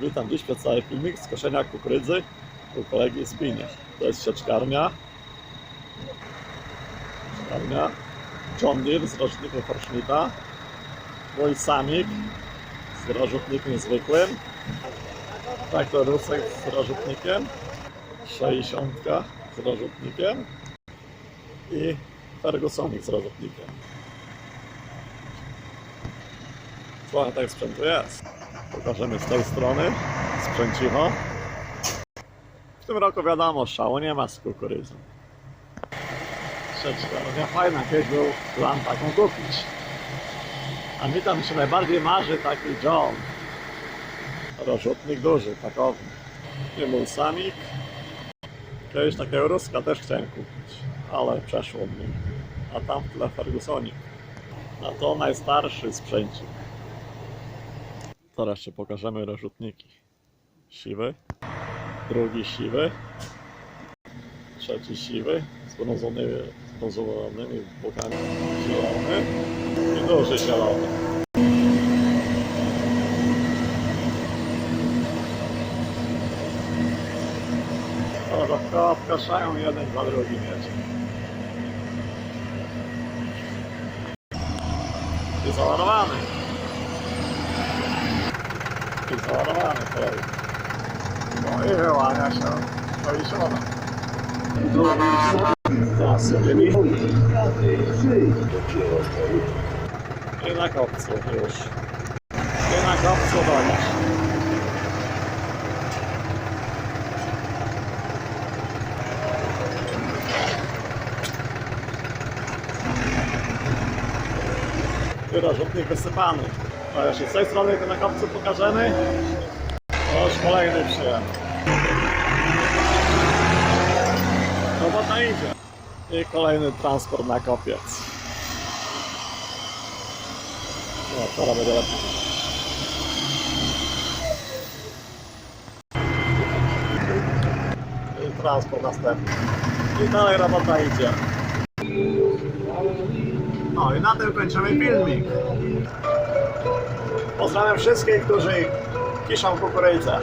Witam, dziś przedstawię filmik z koszenia kukurydzy u kolegi z. To jest sieczkarnia. Sieczkarnia. John Deere z rocznikiem Forschmita. Mój samik z rozrzutnikiem zwykłym. Traktor Rusek z rozrzutnikiem. 60 z rozrzutnikiem. I Fergusonik z rozrzutnikiem. Trochę tak sprzętu jest. Pokażemy z tej strony sprzęciwo. W tym roku wiadomo, szału nie ma z kukurydzą. Sieczkarnia fajna, kiedyś był plan taką kupić. A mi tam się najbardziej marzy taki John. Rozrzutnik duży, takowy. Był samik. Kiedyś takiego Ruska też chciałem kupić, ale przeszło mnie. A tam w tle Fergusonik. A to najstarszy sprzęcik. Teraz jeszcze pokażemy rozrzutniki. Siwy, drugi siwy, trzeci siwy z brązonymi, z brązowanymi bokami, zielony i duży zielony. Obkaszają jeden za drugim jedzie. I załadowany. I załadowany. No i wyłania się sobie mi. I na kopcu już. I na kopcu wysypany. A jeszcze z tej strony to na kopcu pokażemy. O, już kolejny przyjemny. Robota idzie. I kolejny transport na kopiec. No, teraz będzie lepiej. Transport następny. I dalej robota idzie. No i na tym kończymy filmik. Pozdrawiam wszystkich, którzy kiszą kukurydzę.